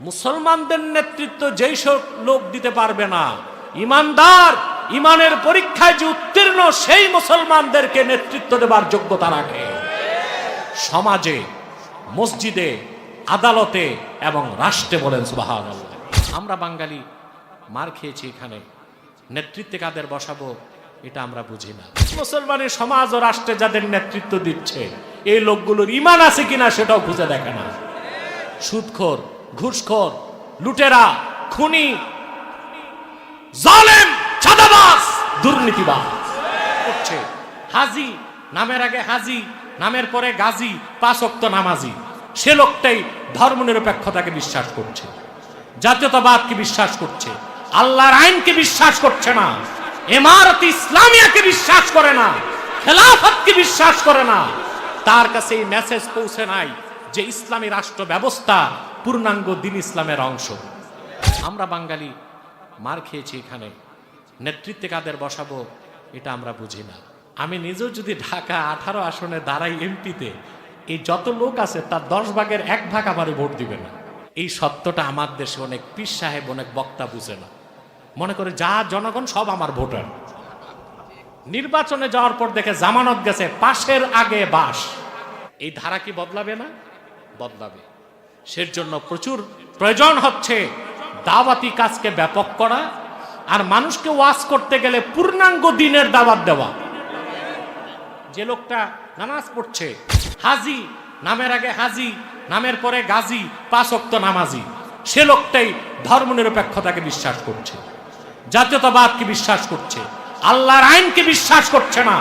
মুসলমানদের নেতৃত্ব যেই সব লোক দিতে পারবে না, ইমানদার, ইমানের পরীক্ষায় যে উত্তীর্ণ, সেই মুসলমানদেরকে নেতৃত্ব দেবার যোগ্যতা রাখে। সমাজে, মসজিদে, আদালতে এবং রাষ্ট্রে বলেন সুবাহান আমরা বাঙালি মার খেয়েছি এখানে। নেতৃত্বে কাদের বসাবো, এটা আমরা বুঝি না। মুসলমানের সমাজ ও রাষ্ট্রে যাদের নেতৃত্ব দিচ্ছে, এই লোকগুলোর ইমান আছে কিনা সেটাও খুঁজে দেখে না। সুদখোর ঘুষখোর, লুটেরা, খুনি, জালেম, চাঁদাবাজ, দুর্নীতিবাজ। করছে হাজি, নামের আগে হাজি, নামের পরে গাজী, পাঁচ অক্ত নামাজি। সে লোকটাই ধর্মনিরপেক্ষতাকে বিশ্বাস করছে, জাতীয়তাবাদকে বিশ্বাস করছে, আল্লাহর আইনকে বিশ্বাস করছে না, এমারত ইসলামিয়াকে বিশ্বাস করে না, খেলাফতকে বিশ্বাস করে না। তার কাছে এই মেসেজ পৌঁছে নাই যে ইসলামী রাষ্ট্র ব্যবস্থা পূর্ণাঙ্গ দিন ইসলামের অংশ। আমরা বাঙালি, মার খেয়েছি এখানে। নেতৃত্বে কাদের বসাবো, এটা আমরা বুঝি না। আমি নিজেও যদি ঢাকা আঠারো আসনে দাঁড়াই এমপিতে, এই যত লোক আছে, তার দশ ভাগের এক ভাগ আমারে ভোট দিবে না। এই সত্যটা আমার দেশে অনেক পীর সাহেব, অনেক বক্তা বুঝে না। মনে করে যা জনগণ, সব আমার ভোটার। নির্বাচনে যাওয়ার পর দেখে জামানত গেছে পাশের আগে বাস। এই ধারা কি বদলাবে না? বদলাবে। সের জন্য প্রচুর প্রয়োজন হচ্ছে দাওয়াতি কাজকে ব্যাপক করা আর মানুষকে ওয়াজ করতে গেলে পূর্ণাঙ্গ দিনের দাওয়াত দেওয়া। যে লোকটা নামাজ পড়ছে, হাজি, নামের আগে হাজি, নামের পরে গাজী, পাঁচ অক্ত নামাজি, সে লোকটাই ধর্মনিরপেক্ষতাকে বিশ্বাস করছে, জাতীয়তাবাদকে বিশ্বাস করছে, আল্লাহর আইনকে বিশ্বাস করছে না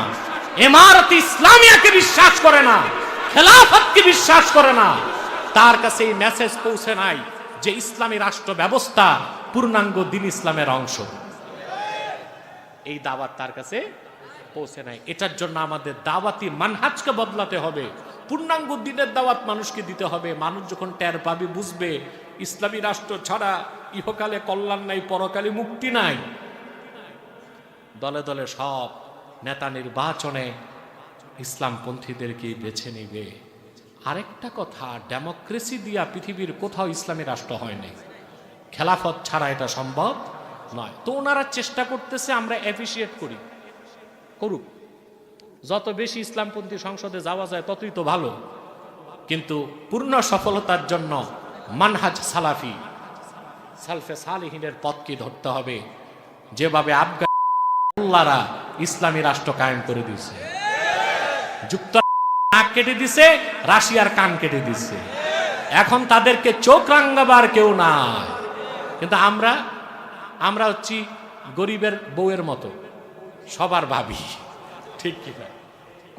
এমারত ইসলামিয়াকে বিশ্বাস করে না, খেলাফতকে বিশ্বাস করে না। তার কাছে এই মেসেজ পৌঁছে নাই যে ইসলামী রাষ্ট্র ব্যবস্থা পূর্ণাঙ্গ দিন ইসলামের অংশ। এই দাওয়াত তার কাছে পৌঁছে নাই। এটার জন্য আমাদের দাওয়াতি মানহাজকে বদলাতে হবে। পূর্ণাঙ্গ দিনের দাওয়াত মানুষকে দিতে হবে। মানুষ যখন টের পাবে, বুঝবে, ইসলামী রাষ্ট্র ছাড়া ইহকালে কল্যাণ নাই, পরকালে মুক্তি নাই। দলে দলে সব নেতা নির্বাচনে ইসলামপন্থীদেরকে বেছে নিবে। আরেকটা কথা, ডেমোক্রেসি দিয়া পৃথিবীর কোথাও ইসলামী রাষ্ট্র হয়নি। খেলাফত ছাড়া এটা সম্ভব নয়। তো ওনারা চেষ্টা করতেছে আমরা অ্যাপ্রিসিয়েট করি। করুক। যত বেশি ইসলামপন্থী সংসদে যাওয়া যায়, ততই তো ভালো। কিন্তু পূর্ণ সফলতার জন্য মানহাজ সালাফি, সালফে সালিহিনের পথকে ধরতে হবে। যেভাবে আফগানরা ইসলামী রাষ্ট্র কায়েম করে দিয়েছে। যুক্ত কেটে দিছে, রাশিয়ার কান কেটে দিছে। এখন তাদেরকে চোখ রাঙ্গাবার কেউ নাই। কিন্তু আমরা আমরা হচ্ছি গরিবের বউয়ের মতো, সবার ভাবি, ঠিক কিনা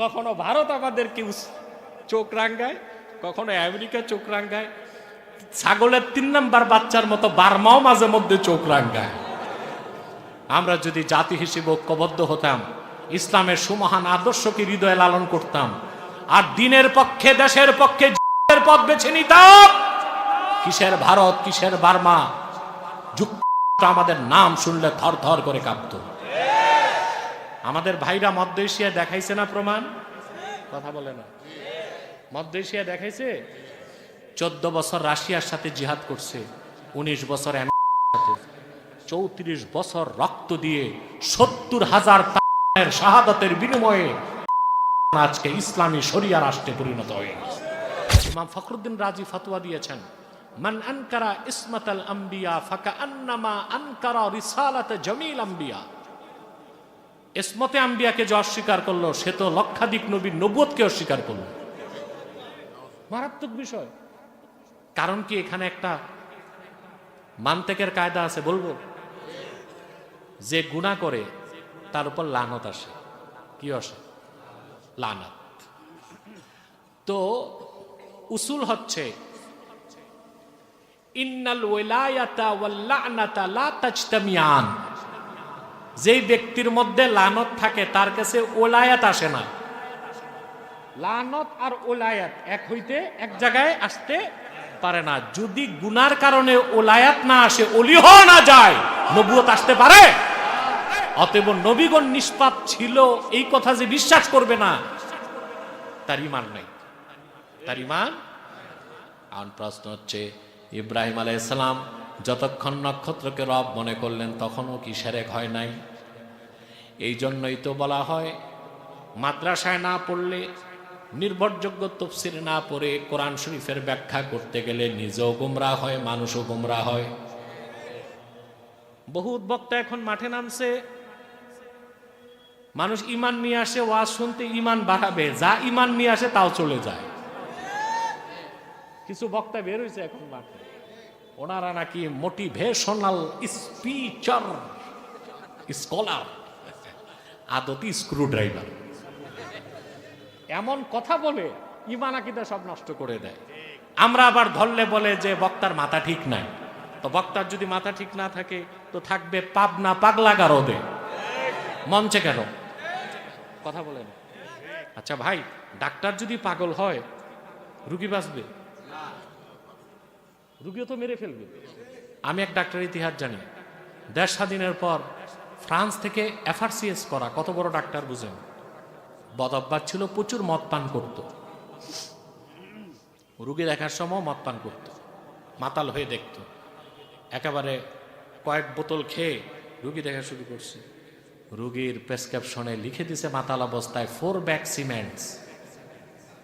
কখনো ভারত আমাদেরকে চোখ রাঙ্গায়, কখনো আমেরিকা চোখ রাঙ্গায়, ছাগলের তিন নাম্বার বাচ্চার মতো বার্মাও মাঝে মধ্যে চোখ রাঙ্গায়। আমরা যদি জাতি হিসেবে ঐক্যবদ্ধ হতাম, ইসলামের সুমহান আদর্শকে হৃদয়ে লালন করতাম আর দিনের পক্ষে, দেশের পক্ষে পথ বেছে নিতাম কিসের ভারত, কিসের বার্মা? আমাদের নাম শুনলে থর থর করে কাঁপত। আমাদের ভাইরা মধ্য এশিয়া দেখাইছে না প্রমাণ? কথা বলে না। মধ্য এশিয়া দেখাইছে? চোদ্দ বছর রাশিয়ার সাথে জিহাদ করছে, উনিশ বছর সাথে। চৌত্রিশ বছর রক্ত দিয়ে সত্তর হাজার তার শাহাদাতের বিনিময়ে আজকে ইসলামী শরিয়া রাষ্ট্রে পরিণত হয়ে গেছে। ইমাম ফখরুদ্দিন রাজি ফতোয়া দিয়েছেন, মান আনকারা ইসমাত আল আম্বিয়া ফাকা আন্নামা আনকারা রিসালাত জমিল আম্বিয়া। ইসমতে আম্বিয়াকে যে অস্বীকার করল, সে তো লক্ষাধিক নবীর নবুয়তকে অস্বীকার করল। মারাত্মক বিষয়। কারণ কি এখানে একটা মানতেকের কায়দা আছে বলব? যে গুণা করে, তার উপর লানত আসে। কি আসে? লানত। তো উসুল হচ্ছে, ইন্নাল ওয়ালায়াতা ওয়াল লানাতা লা তাজতামিয়ান যেই ব্যক্তির মধ্যে লানত থাকে, তার কাছে ওলায়াত আসে না। লানত আর ওলায়াত এক হইতে এক জায়গায় আসতে পারে না। যদি গুনার কারণে ওলায়াত না আসে হওয়া না যায়। নবুয়ত আসতে পারে? অতএব নবীগণ নিষ্পাপ ছিল, এই কথা যে বিশ্বাস করবে না, তার ইমান নাই। তার ইমান? এখন প্রশ্ন হচ্ছে, ইব্রাহিম আলাইসালাম যতক্ষণ নক্ষত্রকে রব মনে করলেন, তখনও কি সেরেক হয় নাই? এই জন্যই তো বলা হয়, মাদ্রাসায় না পড়লে, নির্ভরযোগ্য তফসির না পড়ে কোরআন শরীফের ব্যাখ্যা করতে গেলে নিজেও গুমরা হয়, মানুষও গুমরা হয়। বহুত বক্তা এখন মাঠে নামছে মানুষ ইমান নিয়ে আসে, ওয়াজ শুনতে ইমান বাড়াবে। যা ইমান নিয়ে আসে, তাও চলে যায়। কিছু বক্তা বের হয়েছে এখন মাঠে। ওনারা নাকি মোটিভেশনাল স্পিচার স্কলার আদতি স্ক্রু ড্রাইভার এমন কথা বলে ইমান আকিদা সব নষ্ট করে দেয়। আমরা আবার ধরলে বলে যে, বক্তার মাথা ঠিক নাই। তো বক্তার যদি মাথা ঠিক না থাকে, তো থাকবে পাবনা পাগলা গারদে মঞ্চে কেন? কথা বলেন। আচ্ছা ভাই, ডাক্তার যদি পাগল হয়, রুগী বাঁচবে? রুগীও তো মেরে ফেলবে। আমি এক ডাক্তার ইতিহাস জানি। দেশ স্বাধীনের পর ফ্রান্স থেকে এফআরসিএস করা, কত বড় ডাক্তার বুঝেন? বদব্বাস ছিল প্রচুর মদ পান করত। রুগী দেখার সময় মদ পান করত। মাতাল হয়ে দেখত। একেবারে কয়েক বোতল খেয়ে রুগী দেখা শুরু করছে। রুগীর প্রেসক্রিপশনে লিখে দিছে মাতাল অবস্থায় ফোর ব্যাগ সিমেন্টস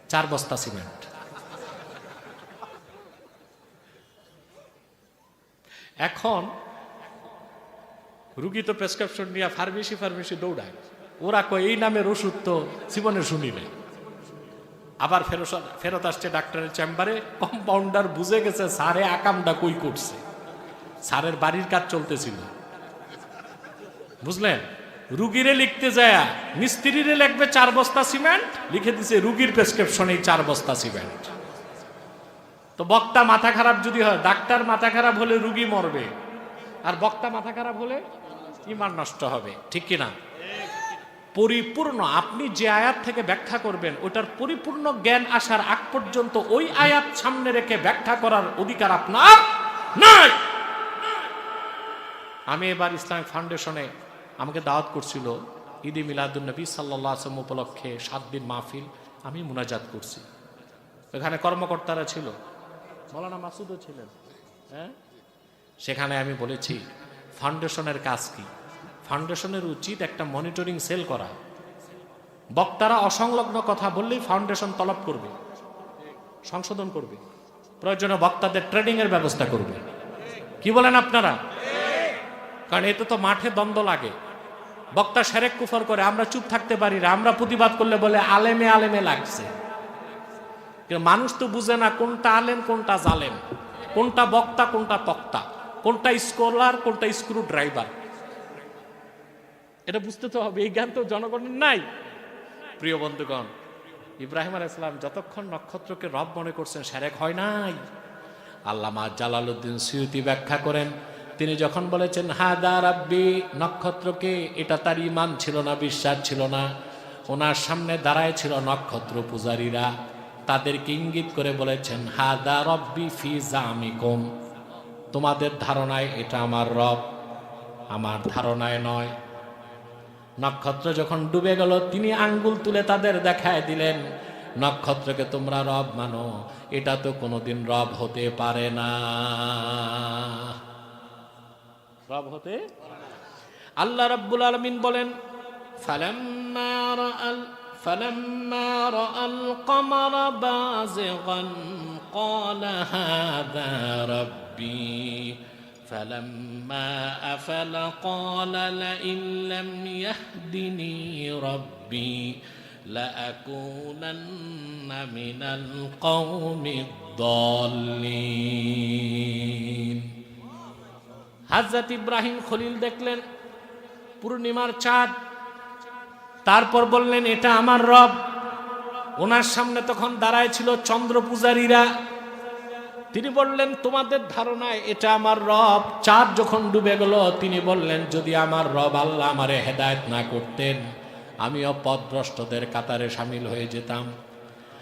চার বস্তা সিমেন্ট এখন রুগী তো প্রেসক্রিপশন নিয়ে ফার্মেসি ফার্মেসি দৌড়ায়। ওরা কয়, এই নামের ওষুধ তো জীবনে শুনি নাই। আবার ফেরত ফেরত আসছে ডাক্তারের চেম্বারে, কম্পাউন্ডার বুঝে গেছে সারে আকামটা কই করছে। সারের বাড়ির কাজ চলতেছিল। বুঝলেন? রুগীরে লিখতে যায়, মিস্ত্রিরে লিখবে চার বস্তা সিমেন্ট, লিখে দিছে রুগীর প্রেসক্রিপশনে চার বস্তা সিমেন্ট। তো বক্তা মাথা খারাপ যদি হয়, ডাক্তার মাথা খারাপ হলে রুগী মরবে। আর বক্তা মাথা খারাপ হলে ইমান নষ্ট হবে, ঠিক কিনা? পরিপূর্ণ, আপনি যে আয়াত থেকে ব্যাখ্যা করবেন, ওটার পরিপূর্ণ জ্ঞান আসার আগ পর্যন্ত ওই আয়াত সামনে রেখে ব্যাখ্যা করার অধিকার আপনার নাই। আমি এবার ইসলামিক ফাউন্ডেশনে আমাকে দাওয়াত করছিল ঈদে মিলাদুলনবী সাল্লাহ আসম উপলক্ষে সাত দিন মাহফিল আমি মুনাজাত করছি। এখানে কর্মকর্তারা ছিল। মৌলানা মাসুদও ছিলেন। হ্যাঁ? সেখানে আমি বলেছি, ফাউন্ডেশনের কাজ কি? ফাউন্ডেশনের উচিত একটা মনিটরিং সেল করা। বক্তারা অসংলগ্ন কথা বললেই ফাউন্ডেশন তলব করবে, সংশোধন করবে। প্রয়োজনে বক্তাদের ট্রেনিং এর ব্যবস্থা করবে। কি বলেন আপনারা? কারণ এতে তো মাঠে দ্বন্দ্ব লাগে। বক্তা সেরেক কুফর করে, আমরা চুপ থাকতে পারি না, আমরা প্রতিবাদ করলে বলে, আলেমে আলেমে লাগছে। মানুষ তো বুঝে না কোনটা আলেম, কোনটা জালেম, কোনটা বক্তা, কোনটা তক্তা, কোনটা স্কলার, কোনটা স্ক্রু ড্রাইভার এটা বুঝতে তো হবে, এই জ্ঞান তো জনগণের নাই। প্রিয় বন্ধুগণ, ইব্রাহিম আল ইসলাম যতক্ষণ নক্ষত্রকে রব মনে করছেন, সেরেক হয় নাই। আল্লামা জালালউদ্দিন সিউতি ব্যাখ্যা করেন তিনি যখন বলেছেন হা হাদা রাব্বি, নক্ষত্রকে, এটা তার ইমান ছিল না, বিশ্বাস ছিল না। ওনার সামনে দাঁড়ায় ছিল নক্ষত্র পূজারীরা। তাদেরকে ইঙ্গিত করে বলেছেন হা হাদা রব্বি ফি জামিকুম। তোমাদের ধারণায় এটা আমার রব, আমার ধারণায় নয়। নক্ষত্র যখন ডুবে গেল, তিনি আঙ্গুল তুলে তাদের দেখায় দিলেন, নক্ষত্রকে তোমরা রব মানো, এটা তো কোনোদিন রব হতে পারে না। রব হতে আল্লাহ রাব্বুল আলামিন বলেন ফালাম্মা রাআল فلما راى القمر بازغا قال هذا ربي فلما افل قال لئن لم يهدني ربي لاكونن من القوم الضالين হাজরত ইব্রাহিম খলিল দেখলেন, পূর্ণিমার চাঁদ। তারপর বললেন, এটা আমার রব। ওনার সামনে তখন দাঁড়ায় ছিল চন্দ্র পূজারীরা। তিনি বললেন, তোমাদের ধারণায় এটা আমার রব। চাঁদ যখন ডুবে গেল, তিনি বললেন, যদি আমার রব আল্লাহ আমারে হেদায়ত না করতেন, আমিও পথভ্রষ্টদের কাতারে সামিল হয়ে যেতাম।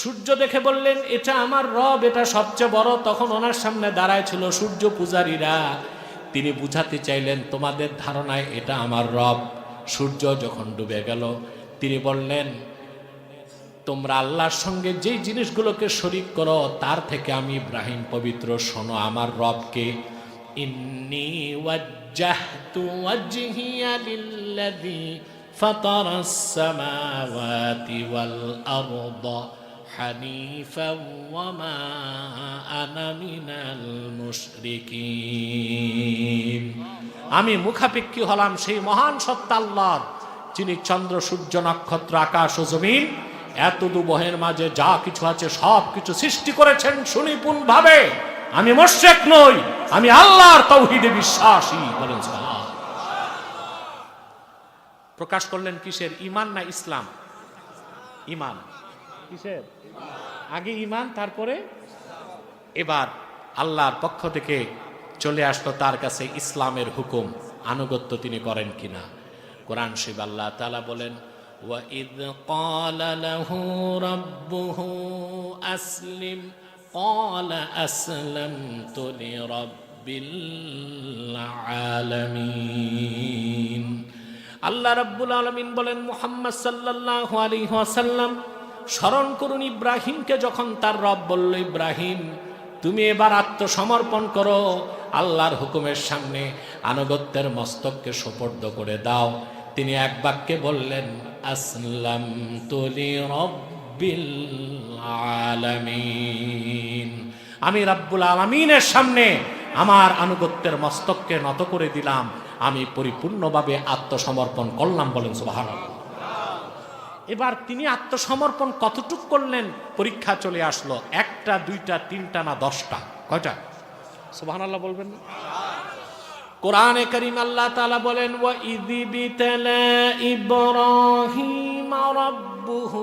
সূর্য দেখে বললেন, এটা আমার রব, এটা সবচেয়ে বড়। তখন ওনার সামনে দাঁড়ায় ছিল সূর্য পূজারীরা। তিনি বুঝাতে চাইলেন, তোমাদের ধারণায় এটা আমার রব। সূর্য যখন ডুবে গেল, তিনি বললেন, তোমরা আল্লাহর সঙ্গে যেই জিনিসগুলোকে শরিক করো, তার থেকে আমি ইব্রাহিম পবিত্র, শোনো আমার রবকে, ইন্নি ওয়াজ্জাহতু ওয়াজহিয়া ওয়া মা আনা মিনাল মুশরিকিন। আমি মুখাপেক্ষী হলাম সেই মহান সত্তা আল্লাহর, যিনি চন্দ্র, সূর্য, নক্ষত্র, আকাশ ও জমিন এত দুবহের মাঝে যা কিছু আছে সব কিছু সৃষ্টি করেছেন সুনিপুণ ভাবে আমি মোশেক নই, আমি আল্লাহর তৌহিদে বিশ্বাসী, বলেন প্রকাশ করলেন কিসের? ইমান না ইসলাম? ইমান কিসের? আগে ইমান তারপরে এবার আল্লাহর পক্ষ থেকে চলে আসলো তার কাছে ইসলামের হুকুম আনুগত্য তিনি করেন কিনা কোরআন শিব আল্লাহ তালা বলেন وَإِذْ قَالَ لَهُ رَبُّهُ أَسْلِمْ قَالَ أَسْلَمْتُ لِرَبِّ الْعَالَمِينَ আল্লাহ রাব্বুল আলমিন বলেন মুহাম্মদ সাল্লাল্লাহু আলাইহি ওয়াসাল্লাম স্মরণ করুন ইব্রাহিমকে যখন তার রব বলল, ইব্রাহিম, তুমি এবার আত্মসমর্পণ করো। আল্লাহর হুকুমের সামনে আনুগত্যের মস্তককে সোপর্দ করে দাও। তিনি এক বাক্যে বললেন আসলাম তুলি আলামিন। আমি রাব্বুল আলামিনের সামনে আমার আনুগত্যের মস্তককে নত করে দিলাম। আমি পরিপূর্ণভাবে আত্মসমর্পণ করলাম বলেন সুবহানাল্লাহ। এবার তিনি আত্মসমর্পণ কতটুক করলেন পরীক্ষা চলে আসলো একটা দুইটা তিনটা না দশটা কয়টা সুবাহ বলবেন না কোরআনে করিম আল্লাহ তাআলা বলেন ওয়া ইদি বিতালা ইব্রাহিম রাব্বুহু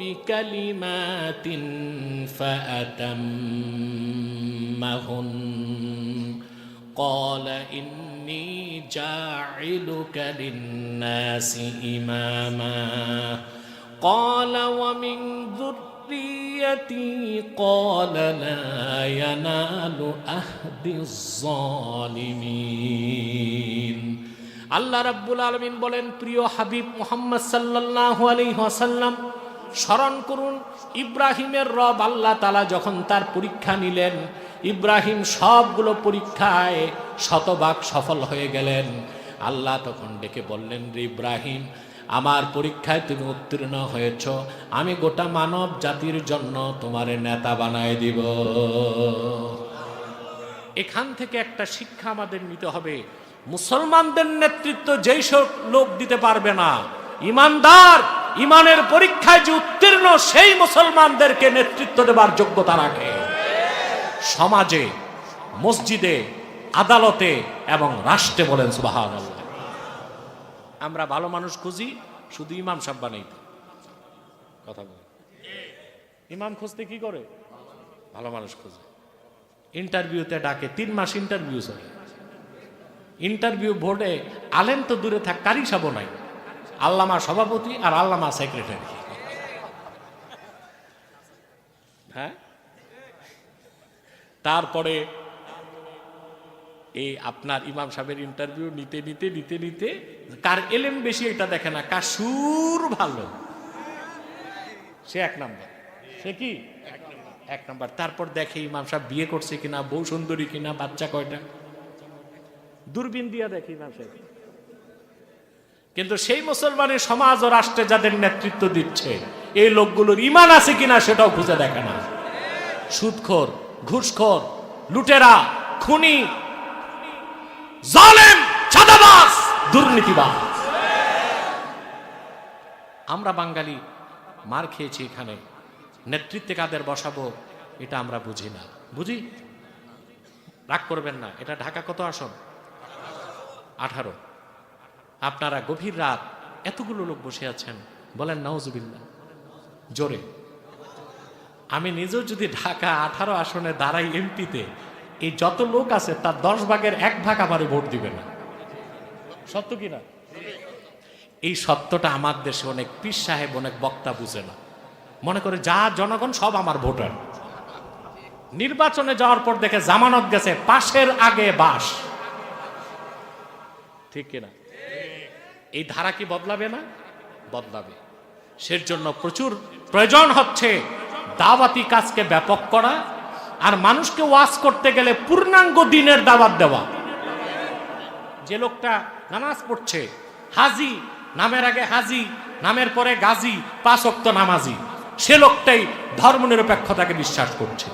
বিকালিমাতিন ফাআতাম্মাহুন قال إني جاعلك للناس إماما قال ومن ذريتي قال لا ينال أهد الظالمين আল্লাহ রাব্বুল আলমিন বলেন প্রিয় হাবিব মোহাম্মদ সাল্লাল্লাহু আলাইহি ওয়াসাল্লাম স্মরণ করুন ইব্রাহিমের রব আল্লাহ তালা যখন তার পরীক্ষা নিলেন ইব্রাহিম সবগুলো পরীক্ষায় শতভাগ সফল হয়ে গেলেন আল্লাহ তখন ডেকে বললেন রে ইব্রাহিম আমার পরীক্ষায় তুমি উত্তীর্ণ হয়েছ। আমি গোটা মানব জাতির জন্য তোমারে নেতা বানায় দিব। এখান থেকে একটা শিক্ষা আমাদের নিতে হবে। মুসলমানদের নেতৃত্ব যেই সব লোক দিতে পারবে না, ইমানদার, ইমানের পরীক্ষায় যে উত্তীর্ণ, সেই মুসলমানদেরকে নেতৃত্ব দেবার যোগ্যতা রাখে। সমাজে, মসজিদে, আদালতে এবং রাষ্ট্রে বলেন সুবাহান আমরা ভালো মানুষ খুঁজি শুধু ইমাম সাহেব বানাই কথা বল ইমাম খুঁজতে কি করে? ভালো মানুষ খুঁজে। ইন্টারভিউতে ডাকে তিন মাস ইন্টারভিউ চলে। ইন্টারভিউ বোর্ডে আলেম তো দূরে থাক কারি সাব নাই। আল্লামা সভাপতি আর আল্লামা সেক্রেটারি। হ্যাঁ? তারপরে এই আপনার ইমাম সাহেবের ইন্টারভিউ নিতে নিতে নিতে নিতে, কার এলেম বেশি এটা দেখে না, কার সুর ভালো। সে এক নাম্বার। সে কি? এক নাম্বার। তারপর দেখে ইমাম সাহেব বিয়ে করছে কিনা, বউ সুন্দরী কিনা, বাচ্চা কয়টা? দূরবীন দিয়া দেখে ইমাম সাহেব। কিন্তু সেই মুসলমানের সমাজ ও রাষ্ট্রে যাদের নেতৃত্ব দিচ্ছে, এই লোকগুলোর ইমান আছে কিনা সেটাও খুঁজে দেখে না। সুদখোর, ঘুষখোর, লুটেরা, খুনি জালেম, চাঁদাবাজ, দুর্নীতিবাজ। আমরা বাঙালি, মার খেয়েছি এখানে। নেতৃত্বে কাদের বসাবো, এটা আমরা বুঝি না। বুঝি? রাগ করবেন না, এটা ঢাকা কত আসন? আঠারো। আপনারা গভীর রাত এতগুলো লোক বসে আছেন, বলেন নওজুবিল্লা জোরে। আমি নিজেও যদি ঢাকা আঠারো আসনে দাঁড়াই এমপিতে এই যত লোক আছে, তার দশ ভাগের এক ভাগ আমারে ভোট দিবে না। সত্য কি না? এই সত্যটা আমার দেশে অনেক পীর সাহেব, অনেক বক্তা বুঝে না। মনে করে যা জনগণ, সব আমার ভোটার। নির্বাচনে যাওয়ার পর দেখে জামানত গেছে পাশের আগে বাস। ঠিক কিনা এই ধারা কি বদলাবে না? বদলাবে। সের জন্য প্রচুর প্রয়োজন হচ্ছে দাওয়াতি কাজকে ব্যাপক করা আর মানুষকে ওয়াজ করতে গেলে পূর্ণাঙ্গ দিনের দাওয়াত দেওয়া। যে লোকটা নামাজ পড়ছে, হাজি, নামের আগে হাজি, নামের পরে গাজী, পাঁচ অক্ত নামাজি, সে লোকটাই ধর্মনিরপেক্ষতাকে বিশ্বাস করছে,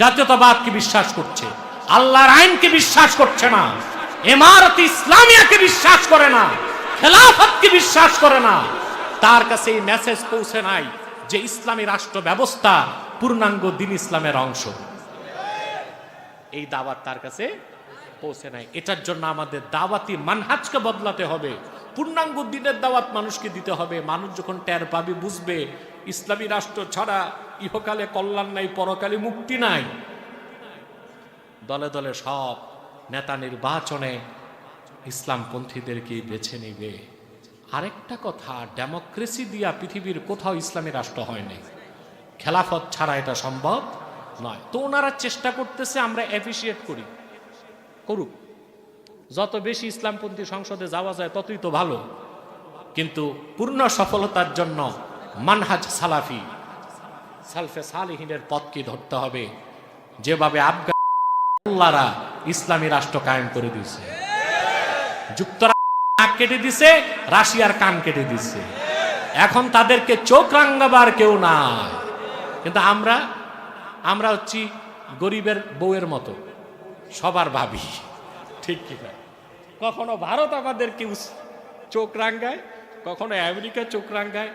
জাতীয়তাবাদকে বিশ্বাস করছে, আল্লাহর আইনকে বিশ্বাস করছে না, এমারত ইসলামিয়াকে বিশ্বাস করে না, খেলাফতকে বিশ্বাস করে না। তার কাছে এই মেসেজ পৌঁছে নাই যে ইসলামী রাষ্ট্র ব্যবস্থা পূর্ণাঙ্গ দিন ইসলামের অংশ। এই দাওয়াত তার কাছে পৌঁছে নাই। এটার জন্য আমাদের দাওয়াতি মানহাজকে বদলাতে হবে। পূর্ণাঙ্গ দিনের দাওয়াত মানুষকে দিতে হবে। মানুষ যখন টের পাবে, বুঝবে, ইসলামী রাষ্ট্র ছাড়া ইহকালে কল্যাণ নাই, পরকালে মুক্তি নাই। দলে দলে সব নেতা নির্বাচনে ইসলামপন্থীদেরকে বেছে নিবে। আরেকটা কথা, ডেমোক্রেসি দিয়া পৃথিবীর কোথাও ইসলামী রাষ্ট্র হয়নি খেলাফত ছাড়া এটা সম্ভব নয়। তো ওনারা চেষ্টা করতেছে আমরা অ্যাপ্রিসিয়েট করি। করুক। যত বেশি ইসলামপন্থী সংসদে যাওয়া যায় ততই তো ভালো। কিন্তু পূর্ণ সফলতার জন্য মানহাজ সালাফি, সালফে সালিহিনের পথকে ধরতে হবে। যেভাবে আফগানরা ইসলামী রাষ্ট্র কায়েম করে দিয়েছে। যুক্তরাষ্ট্র কেটে দিছে, রাশিয়ার কান কেটে দিছে। এখন তাদেরকে চোখ রাঙ্গাবার কেউ নাই। কিন্তু আমরা আমরা হচ্ছি গরিবের বউয়ের মতো, সবার ভাবি। ঠিক কিনা কখনো ভারত আমাদেরকে চোখ রাঙ্গায়, কখনো আমেরিকা চোখ রাঙ্গায়,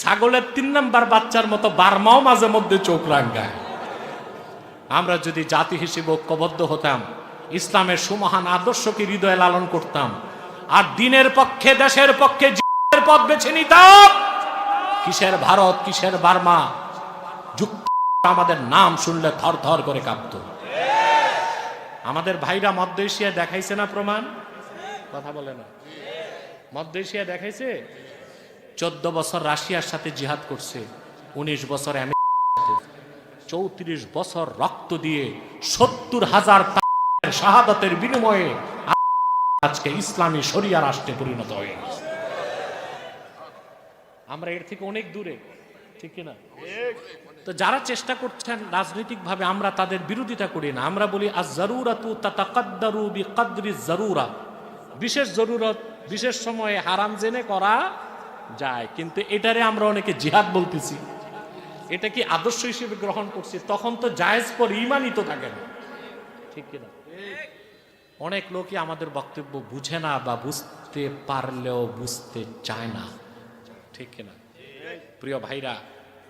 ছাগলের তিন নাম্বার বাচ্চার মতো বার্মাও মাঝে মধ্যে চোখ রাঙ্গায়। আমরা যদি জাতি হিসেবে ঐক্যবদ্ধ হতাম, ইসলামের সুমহান আদর্শকে হৃদয়ে লালন করতাম, আর দিনের পক্ষে, দেশের পক্ষে, জীবনের পথ বেছে নিতাম, কিসের ভারত, কিসের বার্মা যুক্ত আমাদের নাম শুনলে থর থর করে কাঁপত। আমাদের ভাইরা মধ্য এশিয়া দেখাইছে না প্রমাণ? কথা বলে না। মধ্য এশিয়া দেখাইছে? চোদ্দ বছর রাশিয়ার সাথে জিহাদ করছে, উনিশ বছর চৌত্রিশ বছর রক্ত দিয়ে সত্তর হাজার শাহাদাতের বিনিময়ে আজকে ইসলামী শরিয়া রাষ্ট্রে পরিণত হয়ে আমরা এর থেকে অনেক দূরে। ঠিক কিনা? তো যারা চেষ্টা করছেন রাজনৈতিকভাবে, আমরা তাদের বিরোধিতা করি না। আমরা বলি আজ জরুরাতু তাতাকাদ্দারু বিকাদ্রি জরুরা। বিশেষ জরুরত, বিশেষ সময়ে হারাম জেনে করা যায়। কিন্তু এটারে আমরা অনেকে জিহাদ বলতেছি। এটা কি আদর্শ হিসেবে গ্রহণ করছি? তখন তো জায়েজ পর ইমানই তো থাকে না। ঠিক কিনা? অনেক লোকই আমাদের বক্তব্য বুঝে না বা বুঝতে পারলেও বুঝতে চায় না। ঠিক কিনা? প্রিয় ভাইরা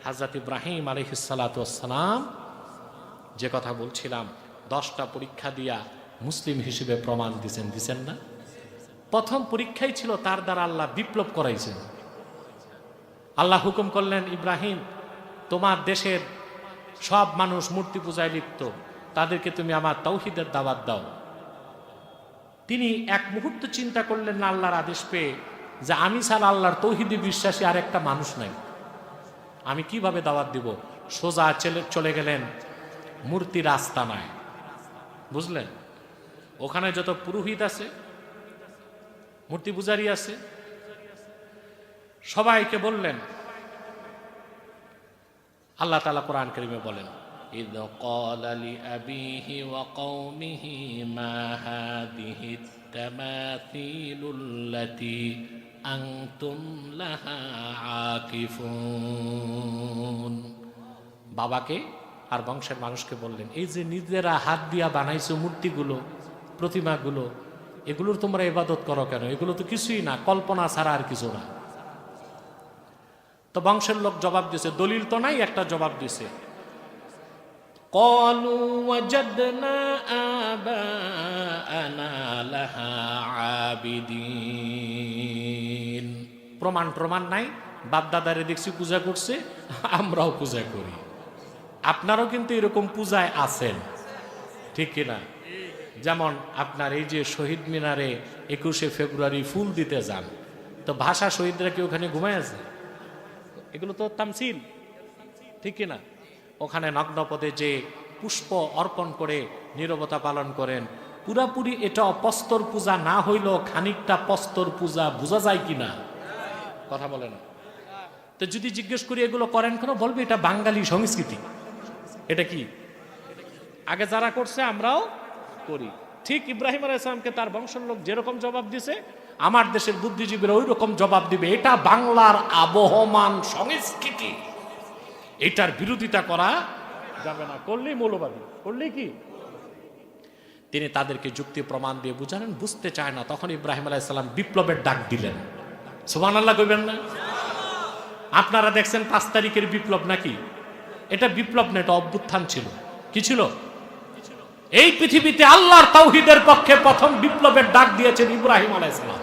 হাজরত ইব্রাহিম আলহিসালাম যে কথা বলছিলাম, দশটা পরীক্ষা দিয়া মুসলিম হিসেবে প্রমাণ দিছেন দিছেন না? প্রথম পরীক্ষাই ছিল তার দ্বারা আল্লাহ বিপ্লব করাইছেন। আল্লাহ হুকুম করলেন, ইব্রাহিম, তোমার দেশের সব মানুষ মূর্তি পূজায় লিপ্ত, তাদেরকে তুমি আমার তৌহিদের দাওয়াত দাও। তিনি এক মুহূর্ত চিন্তা করলেন না, আল্লাহর আদেশ পেয়ে, যে আমি ছাড়া আল্লাহর তৌহিদি বিশ্বাসী আর একটা মানুষ নাই। আমি কিভাবে দাওয়াত দিব সোজা চলে চলে গেলেন মূর্তি রাস্তা নাই বুঝলেন ওখানে যত পুরোহিত আছে মূর্তি পূজারি আছে সবাইকে বললেন আল্লাহ তালা কোরআন করিমে বলেন إذ قال لأبيه وقومه ما هذه التماثيل التي أنتم لها عاكفون বাবাকে আর বংশের মানুষকে বললেন এই যে নিজেরা হাত দিয়া বানাইছো মূর্তিগুলো প্রতিমাগুলো এগুলোর তোমরা ইবাদত করো কেন এগুলো তো কিছুই না কল্পনা ছাড়া আর কিছু না তো বংশের লোক জবাব দিছে দলিল তো নাই একটা জবাব দিছে قالوا وجدنا آباءنا لها عابدين প্রমাণ প্রমাণ নাই বাপ দাদারে দেখছি পূজা করছে, আমরাও পূজা করি। আপনারাও কিন্তু এরকম পূজায় আছেন, ঠিক ঠিক কিনা যেমন আপনার এই যে শহীদ মিনারে একুশে ফেব্রুয়ারি ফুল দিতে যান, তো ভাষা শহীদরা কি ওখানে ঘুমায় আছে? এগুলো তো তামসিল, ঠিক কিনা ওখানে নগ্নপদে যে পুষ্প অর্পণ করে নীরবতা পালন করেন, পুরাপুরি এটা অপস্তর পূজা না হইলেও খানিকটা পস্তর পূজা বোঝা যায় কিনা কথা বলে না। তো যদি জিজ্ঞেস করি, এগুলো করেন কেন? বলবে, এটা বাঙালি সংস্কৃতি। এটা কি? আগে যারা করছে, আমরাও করি। ঠিক ইব্রাহিম আলাহ ইসলামকে তার বংশের লোক যেরকম জবাব দিছে, আমার দেশের বুদ্ধিজীবীরা ওই রকম জবাব দিবে, এটা বাংলার আবহমান সংস্কৃতি। এটার বিরোধিতা করা যাবে না। করলেই মৌলবাদী। করলেই কি? তিনি তাদেরকে যুক্তি প্রমাণ দিয়ে বুঝালেন, বুঝতে চায় না। তখন ইব্রাহিম আলাহ বিপ্লবের ডাক দিলেন। সুবান আল্লাহ কইবেন না? আপনারা দেখছেন পাঁচ তারিখের বিপ্লব নাকি? এটা বিপ্লব না, এটা অভ্যুত্থান ছিল। কি ছিল? এই পৃথিবীতে আল্লাহর তাওহিদের পক্ষে প্রথম বিপ্লবের ডাক দিয়েছেন ইব্রাহিম আলাইসালাম